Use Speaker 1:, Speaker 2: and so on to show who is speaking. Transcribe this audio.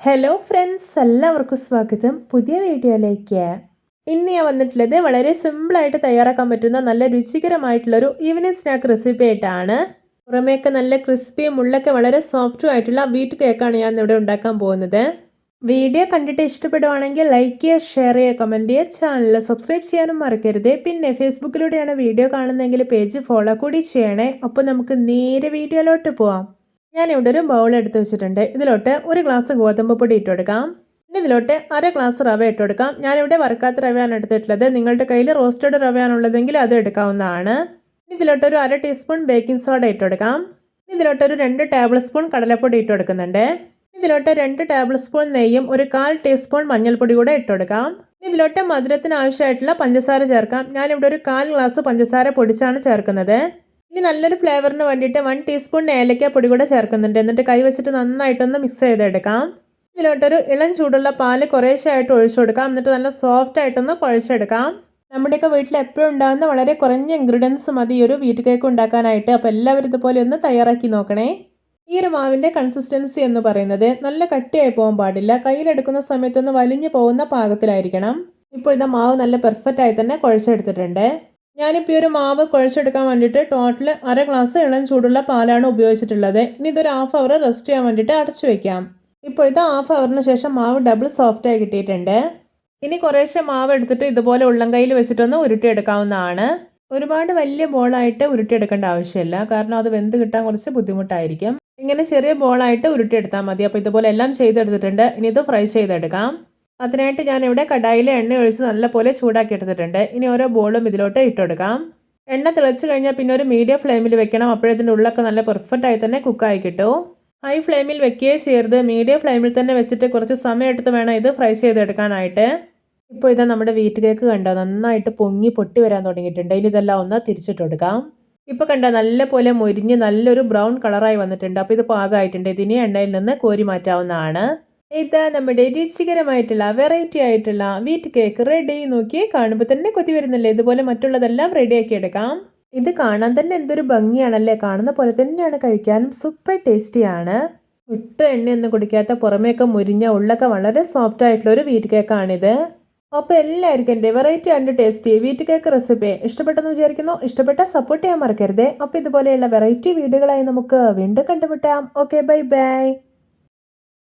Speaker 1: Hello friends എല്ലാവർക്കും സ്വാഗതം. പുതിയ വീഡിയോയിലേക്ക്. ഇന്ന് ഞാൻ വന്നിട്ടുള്ളത് വളരെ സിമ്പിളായിട്ട് തയ്യാറാക്കാൻ പറ്റുന്ന നല്ല രുചികരമായിട്ടുള്ളൊരു ഈവനിങ് സ്നാക്ക് റെസിപ്പി ആയിട്ടാണ്. പുറമേക്ക് നല്ല ക്രിസ്പിയും ഉള്ളൊക്കെ വളരെ സോഫ്റ്റും ആയിട്ടുള്ള വീറ്റ് കേക്കാണ് ഞാൻ ഇവിടെ ഉണ്ടാക്കാൻ പോകുന്നത്. വീഡിയോ കണ്ടിട്ട് ഇഷ്ടപ്പെടുവാണെങ്കിൽ ലൈക്ക് ചെയ്യുക ഷെയർ ചെയ്യുക കമന്റ് ചെയ്യുക. ചാനൽ സബ്സ്ക്രൈബ് ചെയ്യാനും മറക്കരുത്. പിന്നെ ഫേസ്ബുക്കിലൂടെയാണ് വീഡിയോ കാണുന്നതെങ്കിൽ പേജ് ഫോളോ കൂടി ചെയ്യണേ. അപ്പോൾ നമുക്ക് നേരെ വീഡിയോയിലോട്ട് പോവാം. ഞാനിവിടെ ഒരു ബൗൾ എടുത്ത് വെച്ചിട്ടുണ്ട്. ഇതിലോട്ട് ഒരു ഗ്ലാസ് ഗോതമ്പ് പൊടി ഇട്ട് കൊടുക്കാം ഇനി ഇതിലോട്ട് അര ഗ്ലാസ് റവ ഇട്ട് കൊടുക്കാം ഞാനിവിടെ വറുക്കാത്ത റവയാണ് എടുത്തിട്ടുള്ളത്. നിങ്ങളുടെ കയ്യിൽ റോസ്റ്റഡ് റവയാണുള്ളതെങ്കിൽ അത് എടുക്കാവുന്നതാണ്. ഇതിലോട്ട് ഒരു അര ടീസ്പൂൺ ബേക്കിംഗ് സോഡ ഇട്ട് കൊടുക്കാം ഇതിലോട്ട് ഒരു രണ്ട് ടേബിൾ സ്പൂൺ കടലപ്പൊടി ഇട്ട് കൊടുക്കുന്നുണ്ട് ഇതിലോട്ട് രണ്ട് ടേബിൾ സ്പൂൺ നെയ്യും ഒരു കാൽ ടീസ്പൂൺ മഞ്ഞൾപ്പൊടി കൂടെ ഇട്ട് കൊടുക്കാം ഇതിലോട്ട് മധുരത്തിന് ആവശ്യമായിട്ടുള്ള പഞ്ചസാര ചേർക്കാം. ഞാനിവിടെ ഒരു കാൽ ഗ്ലാസ് പഞ്ചസാര പൊടിച്ചാണ് ചേർക്കുന്നത്. ഇനി നല്ലൊരു ഫ്ലേവറിന് വേണ്ടിയിട്ട് വൺ ടീസ്പൂൺ ഏലക്ക പൊടി കൂടെ ചേർക്കുന്നുണ്ട്. എന്നിട്ട് കൈ വെച്ചിട്ട് നന്നായിട്ടൊന്ന് മിക്സ് ചെയ്തെടുക്കാം. ഇതിലോട്ടൊരു ഇളം ചൂടുള്ള പാൽ കുറേശ്ശായിട്ട് ഒഴിച്ചു കൊടുക്കാം. എന്നിട്ട് നല്ല സോഫ്റ്റ് ആയിട്ടൊന്ന് കുഴച്ചെടുക്കാം. നമ്മുടെയൊക്കെ വീട്ടിൽ എപ്പോഴും ഉണ്ടാകുന്ന വളരെ കുറഞ്ഞ ഇൻഗ്രീഡിയൻസ് മതി ഈ ഒരു വീറ്റ് കേക്ക് ഉണ്ടാക്കാനായിട്ട്. അപ്പോൾ എല്ലാവരും ഇതുപോലെ ഒന്ന് തയ്യാറാക്കി നോക്കണേ. ഈ ഒരു മാവിന്റെ കൺസിസ്റ്റൻസി എന്ന് പറയുന്നത് നല്ല കട്ടിയായി പോകാൻ പാടില്ല. കയ്യിലെടുക്കുന്ന സമയത്തൊന്ന് വലിഞ്ഞു പോകുന്ന പാകത്തിലായിരിക്കണം. ഇപ്പോൾ ഇതാ മാവ് നല്ല പെർഫെക്റ്റ് ആയി തന്നെ കുഴച്ചെടുത്തിട്ടുണ്ട്. ഞാനിപ്പോൾ ഒരു മാവ് കുഴച്ചെടുക്കാൻ വേണ്ടിയിട്ട് ടോട്ടൽ അര ഗ്ലാസ് ഇളം ചൂടുള്ള പാലാണ് ഉപയോഗിച്ചിട്ടുള്ളത്. ഇനി ഇതൊരു ഹാഫ് അവർ റെസ്റ്റ് ചെയ്യാൻ വേണ്ടിയിട്ട് അടച്ചു വെക്കാം. ഇത് ഹാഫ് അവറിന് ശേഷം മാവ് ഡബിൾ സോഫ്റ്റായി കിട്ടിയിട്ടുണ്ട്. ഇനി കുറേശ്ശെ മാവ് എടുത്തിട്ട് ഇതുപോലെ ഉള്ളം കയ്യിൽ വെച്ചിട്ടൊന്ന് ഉരുട്ടിയെടുക്കാവുന്നതാണ്. ഒരുപാട് വലിയ ബോളായിട്ട് ഉരുട്ടിയെടുക്കേണ്ട ആവശ്യമില്ല. കാരണം അത് വെന്ത് കിട്ടാൻ കുറച്ച് ബുദ്ധിമുട്ടായിരിക്കും. ഇങ്ങനെ ചെറിയ ബോളായിട്ട് ഉരുട്ടിയെടുത്താൽ മതി. അപ്പോൾ ഇതുപോലെ എല്ലാം ചെയ്തെടുത്തിട്ടുണ്ട്. ഇനി ഇത് ഫ്രൈ ചെയ്തെടുക്കാം. അതിനായിട്ട് ഞാൻ ഇവിടെ കടായിലെ എണ്ണ ഒഴിച്ച് നല്ലപോലെ ചൂടാക്കി എടുത്തിട്ടുണ്ട് ഇനി ഓരോ ബോളും ഇതിലോട്ട് ഇട്ടെടുക്കാം. എണ്ണ തിളച്ച് കഴിഞ്ഞാൽ പിന്നെ ഒരു മീഡിയം ഫ്ലെയിമിൽ വെക്കണം. അപ്പോഴതിന്റെ ഉള്ളൊക്കെ നല്ല പെർഫെക്റ്റ് ആയി തന്നെ കുക്കായി കിട്ടും. ഹൈ ഫ്ലെയിമിൽ വെക്കുകയെ ചെയ്യരുത്. മീഡിയം ഫ്ലെയിമിൽ തന്നെ വെച്ചിട്ട് കുറച്ച് സമയം എടുത്ത് വേണം ഇത് ഫ്രൈ ചെയ്തെടുക്കാനായിട്ട്. ഇപ്പോൾ ഇതാ നമ്മുടെ വീറ്റ് കേക്ക് കണ്ടോ നന്നായിട്ട് പൊങ്ങി പൊട്ടി വരാൻ തുടങ്ങിയിട്ടുണ്ട്. ഇനി ഇതെല്ലാം ഒന്ന് തിരിച്ചിട്ട് കൊടുക്കാം ഇപ്പോൾ കണ്ടോ നല്ലപോലെ മുരിഞ്ഞ് നല്ലൊരു ബ്രൗൺ കളറായി വന്നിട്ടുണ്ട്. അപ്പോൾ ഇത് പാകമായിട്ടുണ്ട്. ഇതിനി എണ്ണയിൽ നിന്ന് കോരി മാറ്റാവുന്നതാണ്. ഇതാ നമ്മുടെ രുചികരമായിട്ടുള്ള വെറൈറ്റി ആയിട്ടുള്ള വീറ്റ് കേക്ക് റെഡി നോക്കി കാണുമ്പോൾ തന്നെ കൊതി വരുന്നില്ലേ? ഇതുപോലെ മറ്റുള്ളതെല്ലാം റെഡിയാക്കി എടുക്കാം. ഇത് കാണാൻ തന്നെ എന്തൊരു ഭംഗിയാണല്ലേ? കാണുന്ന പോലെ തന്നെയാണ് കഴിക്കാനും സൂപ്പർ ടേസ്റ്റിയാണ് ഒട്ടും എണ്ണയൊന്നും കുടിക്കാത്ത പുറമേയൊക്കെ മുരിഞ്ഞ ഉള്ളൊക്കെ വളരെ സോഫ്റ്റ് ആയിട്ടുള്ള ഒരു വീറ്റ് കേക്കാണിത് അപ്പോൾ എല്ലാവർക്കും എന്റെ variety and tasty wheat cake recipe ഇഷ്ടപ്പെട്ടെന്ന് വിചാരിക്കുന്നു. ഇഷ്ടപ്പെട്ട സപ്പോർട്ട് ചെയ്യാൻ മറക്കരുതേ. അപ്പോൾ ഇതുപോലെയുള്ള വെറൈറ്റി വീഡിയോകളായി നമുക്ക് വീണ്ടും കണ്ടുമുട്ടാം. Okay bye bye